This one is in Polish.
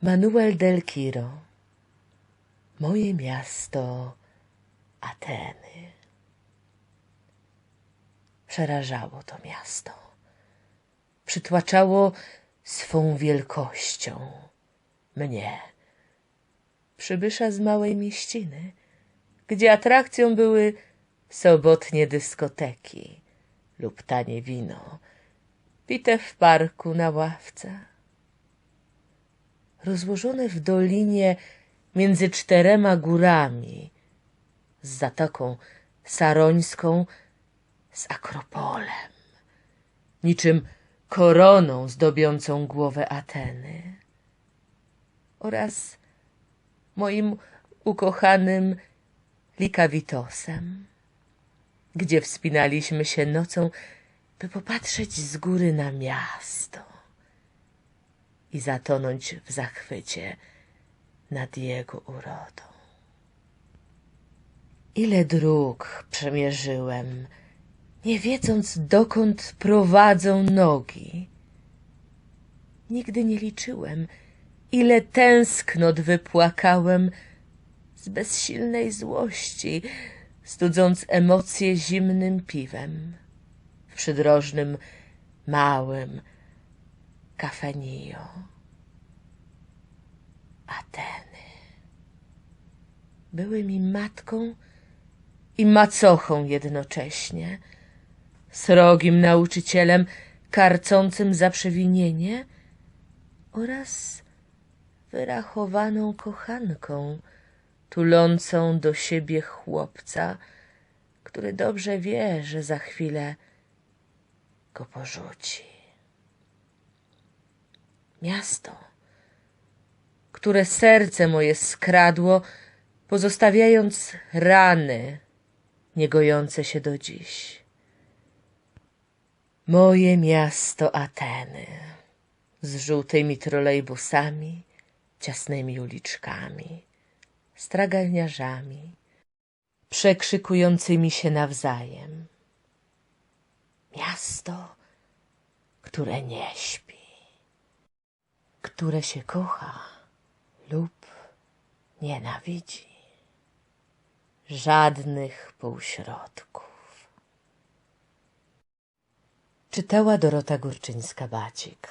Manuel del Quiro Moje miasto Ateny Przerażało to miasto. Przytłaczało swą wielkością mnie, przybysza z małej mieściny, gdzie atrakcją były sobotnie dyskoteki lub tanie wino, pite w parku na ławce. Rozłożone w dolinie między czterema górami, z zatoką sarońską, z akropolem, niczym koroną zdobiącą głowę Ateny. Oraz moim ukochanym Likawitosem, gdzie wspinaliśmy się nocą, by popatrzeć z góry na miasto i zatonąć w zachwycie nad jego urodą. Ile dróg przemierzyłem, nie wiedząc dokąd prowadzą nogi. Nigdy nie liczyłem, ile tęsknot wypłakałem z bezsilnej złości, studząc emocje zimnym piwem w przydrożnym, małym kafenio. Ateny były mi matką i macochą jednocześnie, srogim nauczycielem karcącym za przewinienie oraz wyrachowaną kochanką tulącą do siebie chłopca, który dobrze wie, że za chwilę go porzuci. Miasto, które serce moje skradło, pozostawiając rany niegojące się do dziś. Moje miasto Ateny z żółtymi trolejbusami, ciasnymi uliczkami, straganiarzami, przekrzykującymi się nawzajem. Miasto, które nie śpi, które się kocha lub nienawidzi. Żadnych półśrodków. Czytała Dorota Górczyńska-Bacik